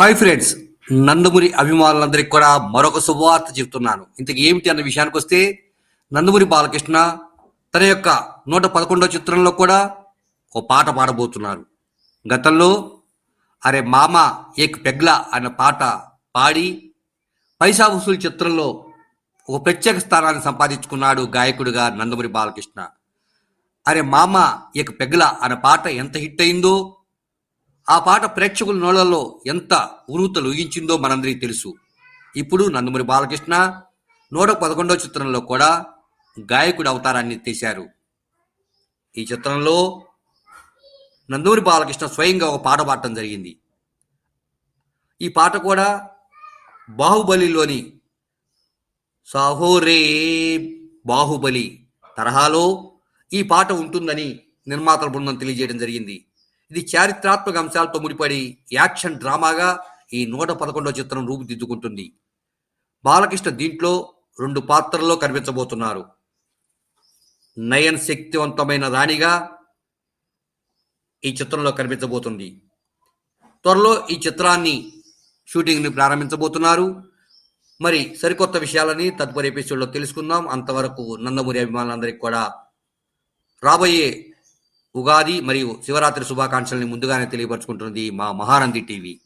Hi friends Nandamuri అభిమానులందరికీ కూడా మరొక శుభవార్త చెప్తున్నాను ఇంతకు ఏమిటి అన్న విషయానికి వస్తే నందమూరి బాలకృష్ణ తన యొక్క నూట పదకొండో చిత్రంలో కూడా ఒక పాట పాడబోతున్నారు. గతంలో అరే మామ ఏక్ పెగ్ల అన్న పాట పాడి పైసా వసూలు చిత్రంలో ఒక ప్రత్యేక స్థానాన్ని సంపాదించుకున్నాడు గాయకుడిగా నందమూరి బాలకృష్ణ. అరే మామ ఏక పెగ్ల అన్న పాట ఎంత హిట్ అయిందో ఆ పాట ప్రేక్షకుల నోళ్ళలో ఎంత ఉరుతలు ఊగించిందో మనందరికీ తెలుసు. ఇప్పుడు నందమూరి బాలకృష్ణ నూట పదకొండో చిత్రంలో కూడా గాయకుడి అవతారాన్ని తీశారు. ఈ చిత్రంలో నందమూరి బాలకృష్ణ స్వయంగా ఒక పాట పాడటం జరిగింది. ఈ పాట కూడా బాహుబలిలోని సాహోరే బాహుబలి తరహాలో ఈ పాట ఉంటుందని నిర్మాతల బృందం తెలియజేయడం జరిగింది. ఇది చారిత్రాత్మక అంశాలతో ముడిపడి యాక్షన్ డ్రామాగా ఈ నూట పదకొండో చిత్రం రూపుదిద్దుకుంటుంది. బాలకృష్ణ దీంట్లో రెండు పాత్రల్లో కనిపించబోతున్నారు. నయన్ శక్తివంతమైన రాణిగా ఈ చిత్రంలో కనిపించబోతుంది. త్వరలో ఈ చిత్రాన్ని షూటింగ్ని ప్రారంభించబోతున్నారు. మరి సరికొత్త విషయాలని తదుపరి ఎపిసోడ్లో తెలుసుకుందాం. అంతవరకు నందమూరి అభిమానులందరికీ కూడా రాబోయే ఉగాది మరియు శివరాత్రి శుభాకాంక్షల్ని ముందుగానే తెలియపరుచుకుంటుంది మా మహానంది టీవీ.